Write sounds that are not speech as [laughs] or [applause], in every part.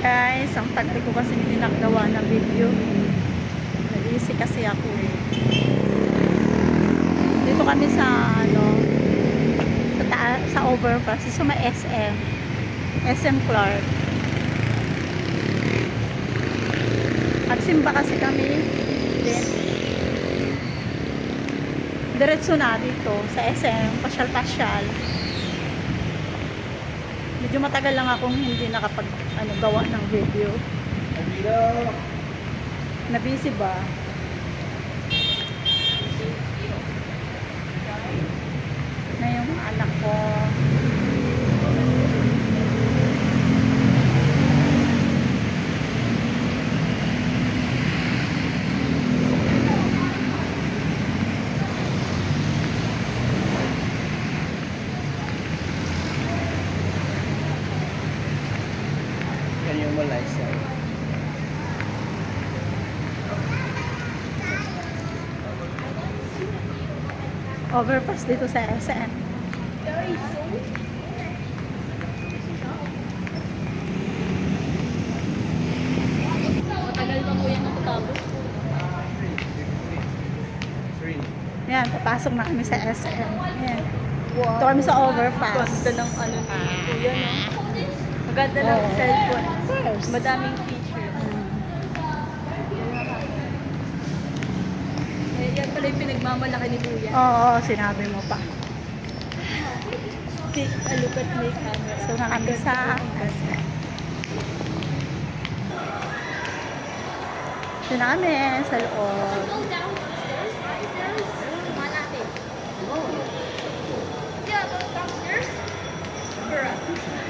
Guys, ang tagal ko kasi hindi nakagawa ng video. Nag-easy kasi ako eh. Dito kami sa ano sa, ta- sa overpass. Sa may SM. SM Clark. Nagsimba kasi kami. Then, diretso na dito sa SM. Pasyal-pasyal. Medyo matagal lang akong hindi nakapag ano, gawa ng video. Na busy ba? Na yung anak ko. Yan yung malaysa. Overpass dito sa SM. Matagal pa po yan natatapos. Yan, papasok na kami sa SM. Yan. Ito kami sa overpass. Ganda ng ano ni Kuya, no? Maganda ng Oo. cellphone. course. Madaming feature. Eh, yan pala yung pinagmamalaki ni Kuya. Oo, sinabi mo pa. Take a look at my camera. So na kami sa SM. Ito na kami sa loob. Yeah, go downstairs. Correct.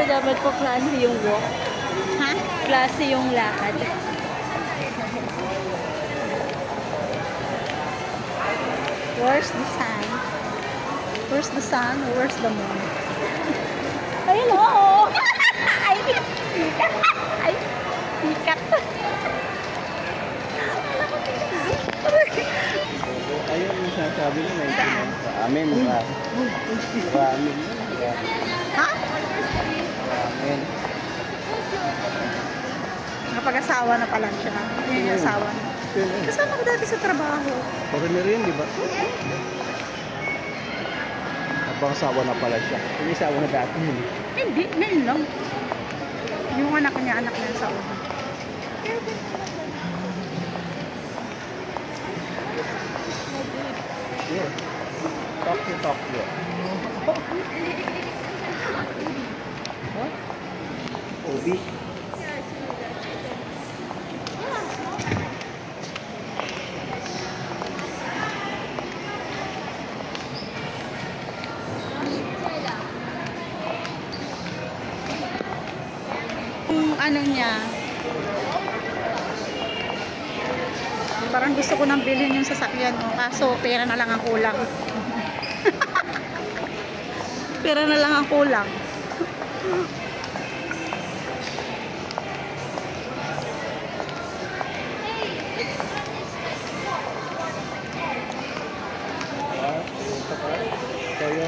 Siyempre, dapat po klase yung walk. Ha? Klase yung lakad. Where's the sun? Where's the sun? Where's the moon? [laughs] Ay, hello! Ay, ikat! Ay, ikat! Ayun yung sinasabi nila. yung pinag- Sa amin, sa sa amin. Sa amin. Napag-asawa na pala siya. Yun yung asawa niya. Kasama ko dati sa trabaho. Foreigner yun, di ba? Abang asawa na pala siya. Yung asawa na dati yun. Hindi, ngayon lang. Yung anak niya, anak niya sa ulo. Yeah. Tokyo, Tokyo. What? Yung ano niya, parang gusto ko nang bilhin yung sasakyan mo, kaso pera na lang ang kulang. [laughs] pera na lang ang kulang. ระย